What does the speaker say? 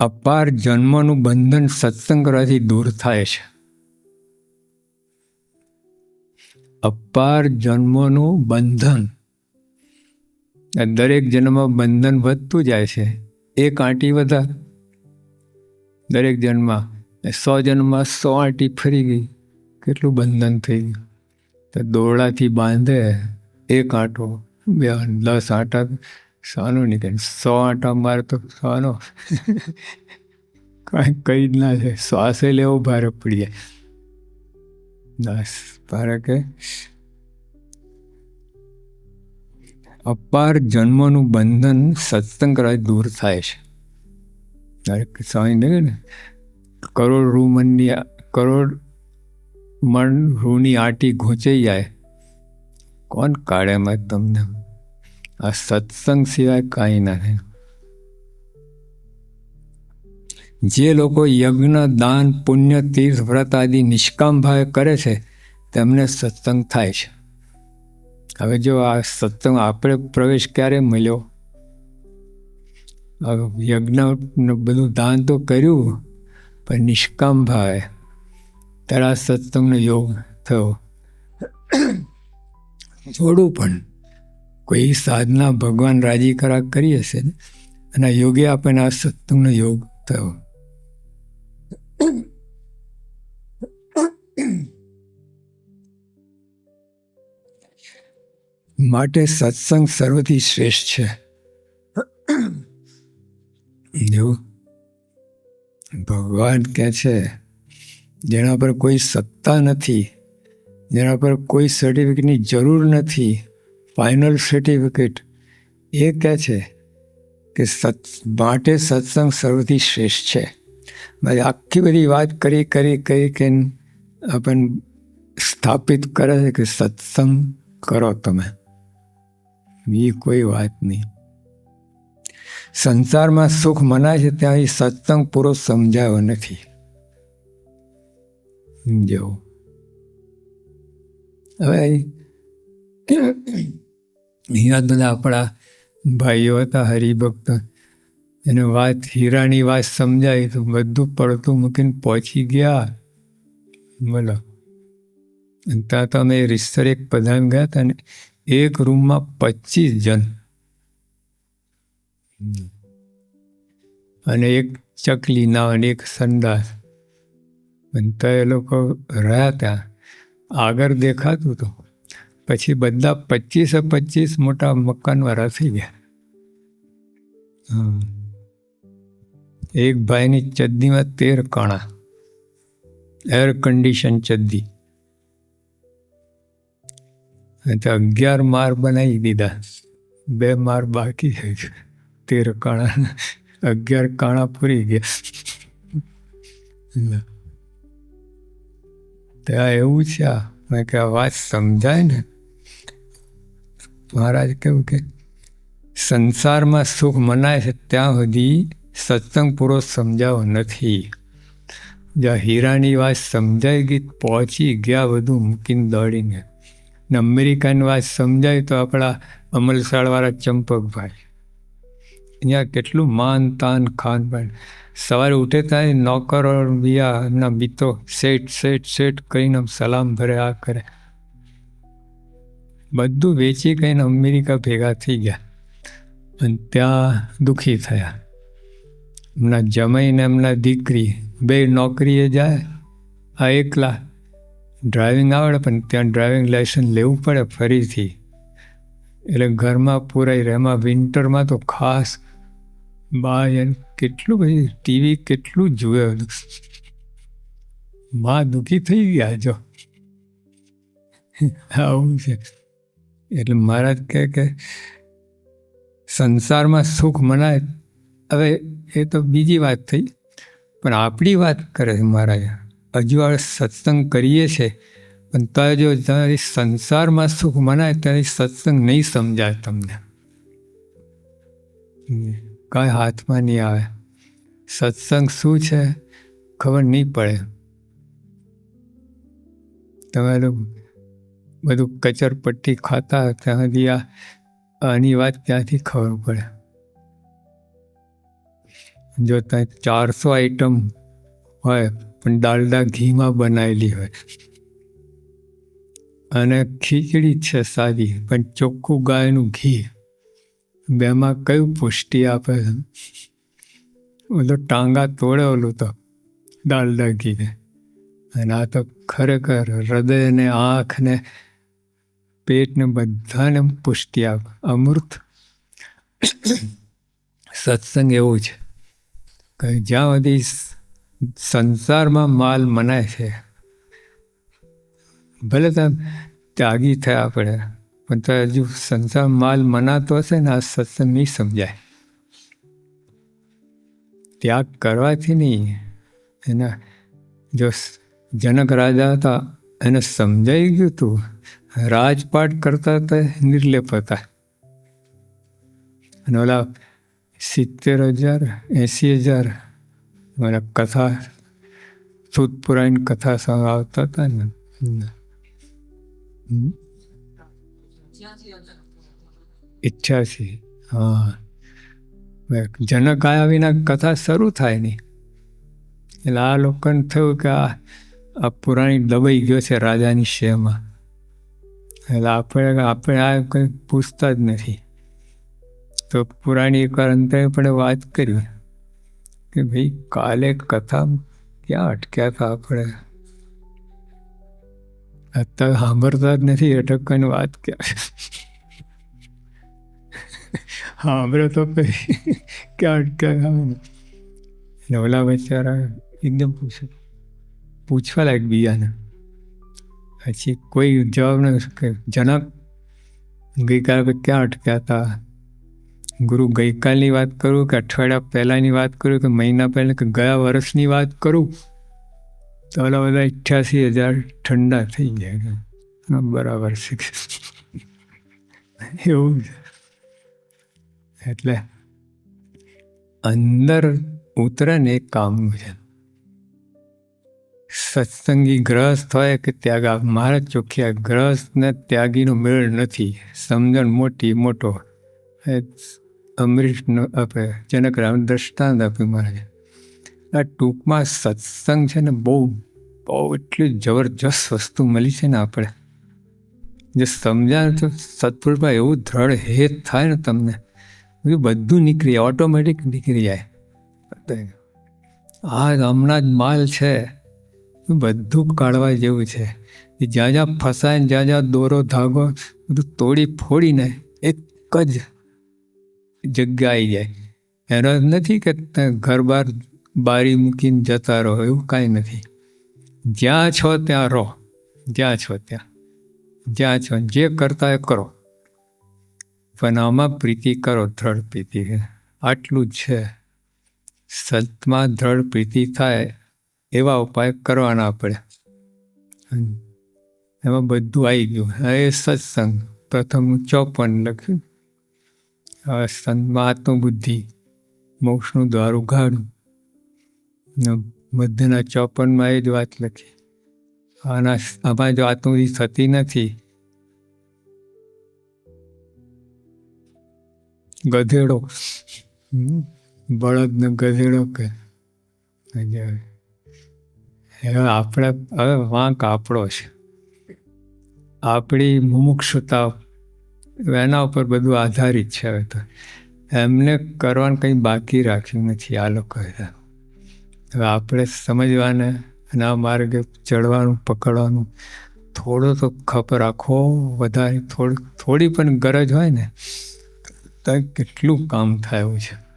અપાર જન્મનું બંધન સત્સંગ કરવાથી દૂર થાય છે. અપાર જન્મનું બંધન. દરેક જન્મ બંધન વધતું જાય છે. એક આંટી વધાર. દરેક જન્મ સો જન્મમાં સો આંટી ફરી ગઈ. કેટલું બંધન થઈ ગયું. તો દોરડાથી બાંધે એક આંટો, બે, દસ આંટા સાનું નીકળે સો આંટા મારે તો સોનો. કાંઈ કઈ જ ના છે શ્વાસે લેવો ભારે પડી જાય. બસ ભારે કે અપાર જન્મનું બંધન સત્સંગ કરવાથી દૂર થાય છે. દરેક સ્વામી ને. કરોડ રૂમનની કરોડ મન રૂની આટી ઘૂંચાઈ જાય. કોણ કાઢે એમાં તમને? આ સત્સંગ સિવાય કાંઈ નથી જે લોકો યજ્ઞ દાન પુણ્ય, તીર્થ, વ્રત આદિ નિષ્કામ ભાવે કરે છે, તેમને સત્સંગ થાય છે. હવે જો આ સત્સંગ આપણે પ્રવેશ ક્યારે મળ્યો? યજ્ઞ બધું દાન તો કર્યું, પણ નિષ્કામ ભાવે. ત્યારે આ સત્સંગનો યોગ થયો. જોડું પણ કોઈ સાધના ભગવાન રાજી કરા કરી હશે ને? અને યોગે આપણને આ સત્તુનો યોગ થયો. માટે સત્સંગ સર્વથી શ્રેષ્ઠ છે. એવું? ભગવાન કહે છે, જેના પર કોઈ સત્તા નથી, જેના પર કોઈ સર્ટિફિકેટની જરૂર નથી ફાઇનલ સર્ટિફિકેટ એ કહે છે કે સત, માટે સત્સંગ સર્વથી શ્રેષ્ઠ છે. મારી આખી બધી વાત કરી કરી કરી કે આપણને સ્થાપિત કરે છે કે સત્સંગ કરો તમે. એ કોઈ વાત નહીં. સંસારમાં સુખ મનાય છે ત્યાં એ સત્સંગ પૂરો સમજાયો નથી. જેવું. હવે અહીંયા બધા આપણા ભાઈઓ હતા, હરિભક્ત. એને વાત હીરાની વાત સમજાય તો બધું પડતું મૂકીને પહોંચી ગયા. બોલો ત્યાં તો અમે રિસ્તર એક પ્રધાન ગયા હતા ને એક રૂમમાં પચીસ જણ. અને એક ચકલી ના અને એક સંદાસ. બનતા એ લોકો રહ્યા ત્યાં. આગળ દેખાતું હતું પછી બધા પચીસે પચીસ મોટા મકાનવાળા થઈ ગયા. એક ભાઈની ચદ્દીમાં તેર કણા. એર કન્ડિશન ચદ્દી તો અગિયાર માર બનાવી દીધા. બે માર બાકી છે. તેર કાણા. અગિયાર કાણા પૂરી ગયા. ત્યાં એવું છે આ. મેં કે આ વાત સમજાય ને. મહારાજ કેવું કે સંસારમાં સુખ મનાય છે ત્યાં સુધી સત્સંગ પૂરો સમજાવો નથી. જ્યાં હીરાની વાત સમજાઈ ગઈ, પહોંચી ગયા બધું મૂકીને દોડીને. ને અમેરિકાની વાત સમજાય તો આપણા અમલસાડવાળા ચંપકભાઈ. અહીંયા કેટલું માન તાન ખાન પાન સવારે ઉઠે ત્યાં નોકરો બિયા એમના મિત્રો શેઠ શેઠ શેઠ કરીને સલામ ભરે આ કરે. બધું વેચી કહીને અમેરિકા ભેગા થઈ ગયા. અને ત્યાં દુઃખી થયા. એમના જમાઈને એમના દીકરી, બે નોકરીએ જાય, આ એકલા. ડ્રાઇવિંગ આવડે, પણ ત્યાં ડ્રાઇવિંગ લાઇસન્સ લેવું પડે ફરીથી. એટલે ઘરમાં પૂરાઈ રહે વિન્ટરમાં તો ખાસ બા એને કેટલું બધી ટીવી કેટલું જુએ. મા દુઃખી થઈ ગયા જો. આવું છે. એટલે મહારાજ કહે કે સંસારમાં સુખ મનાય. હવે એ તો બીજી વાત થઈ. પણ આપણી વાત કરે છે મહારાજ. હજુ આ સત્સંગ કરીએ છે. પણ તો જો તમારી સંસારમાં સુખ મનાય ત્યારે સત્સંગ નહીં સમજાય તમને. કાંઈ હાથમાં નહીં આવે. સત્સંગ શું છે ખબર નહીં પડે. તમે બધું કચરપટ્ટી ખાતા ત્યાં સુધી આ આની વાત ત્યાંથી ખબર પડે? જો ત્યાં ચારસો આઈટમ હોય, પણ દાલડા ઘીમાં બનાવેલી હોય. અને ખીચડી છે સાદી, પણ ચોખ્ખું ગાયનું ઘી. બેમાં કયું પુષ્ટિ આપે? છે બધો ટાંગા તોડે ઓલું તો, દાલડા ઘીને. અને આ તો ખરેખર હૃદય ને આંખ ને પેટ ને બધાને પુષ્ટિ આપ. અમૃત સત્સંગ એવું છે કે જ્યાં સુધી સંસારમાં માલ મનાય છે, ભલે તમે ત્યાગી થયા આપણે પણ તો હજુ સંસાર માલ મનાતો હશે ને આ સત્સંગ નહીં સમજાય. ત્યાગ કરવાથી નહીં, એના જો જનક રાજા હતા, એને સમજાઈ ગયું હતું રાજપાટ કરતા હતા નિર્લેપ હતા. અને ઓલા સિત્તેર હજાર, એંસી હજાર મને કથા સુદ કથા આવતા હતા ને. ઈચ્છાથી હા. જનક આયા વિના કથા શરૂ થાય નહીં. એટલે આ લોકોને થયું કે આ પુરાણી દબાઈ ગયો છે રાજાની શેમાં. એટલે આપણે આપણે આ કંઈ પૂછતા જ નથી. તો પુરાણી એકવાર અંતરે પણ વાત કરી કે ભાઈ કાલે કથા ક્યાં અટક્યા હતા આપણે? અત્યારે સાંભળતા જ નથી અટકવાની વાત ક્યાં? સાંભળો તો પછી ક્યાં અટક્યા એટલે ઓલા બચારા એકદમ પૂછે, પૂછવા લાયક બીજાને પછી કોઈ જવાબ ન કે જનક ગઈકાલે ક્યાં અટક્યા હતા ગુરુ ગઈકાલની વાત કરું કે અઠવાડિયા પહેલાંની વાત કરું કે મહિના પહેલાં કે ગયા વર્ષની વાત કરું? તો ઓલા બધા અઠ્યાસી હજાર ઠંડા થઈ જાય બરાબર છે. એવું એટલે અંદર ઉતરે ને કામનું છે. સત્સંગી ગ્રહસ્થ હોય કે ત્યાગ? મારા ચોખ્યા ગ્રહસ્થ ને ત્યાગીનો મેળ નથી. સમજણ મોટી, મોટો. અમરીશનો આપે જનકરામ દ્રષ્ટાંત આપ્યું મહારાજે આ ટૂંકમાં સત્સંગ છે ને, બહુ બહુ એટલી જબરજસ્ત વસ્તુ મળી છે ને આપણે. જે સમજાય તો સત્પુરુષમાં એવું દ્રઢ હેત થાય ને તમને બધું નીકળી જાય, ઓટોમેટિક નીકળી જાય. આ હમણાં જ માલ છે. બધું કાઢવા જેવું છે. જ્યાં જ્યાં ફસાય જ્યાં જ્યાં દોરો ધાગો, બધું તોડી ફોડીને એક જ જગ્યા આવી જાય. એનો નથી કે ઘર બહાર બારી મૂકીને જતા રહો, એવું કાંઈ નથી. જ્યાં છો ત્યાં રહો, જ્યાં છો ત્યાં. જ્યાં છો, જે કરતા એ કરો. પણ આમાં પ્રીતિ કરો, દ્રઢ પ્રીતિ. આટલું જ છે. સતમાં દ્રઢ પ્રીતિ થાય એવા ઉપાય કરવાના આપણે એમાં બધું આવી ગયું. એ સત્સંગ. પ્રથમ ચોપન લખ્યું. હવે સંતમાં બુદ્ધિ, મોક્ષનું દ્વાર ઉઘાડું મધ્યના ચોપનમાં એ જ વાત લખી. આના આમાં જો આત્મબુદ્ધિ થતી નથી. ગધેડો. બળદને ગધેડો કે આપણે, હવે વાંક આપણો છે. આપણી મુમુક્ષુતા એના ઉપર બધું આધારિત છે હવે તો. એમને કરવાનું કંઈ બાકી રાખ્યું નથી આ લોકોએ હવે આપણે સમજવાને અને આ માર્ગે ચડવાનું, પકડવાનું, થોડો તો ખપ રાખો વધારે, થોડી થોડી પણ ગરજ હોય ને, તો કેટલું કામ થાય એવું છે.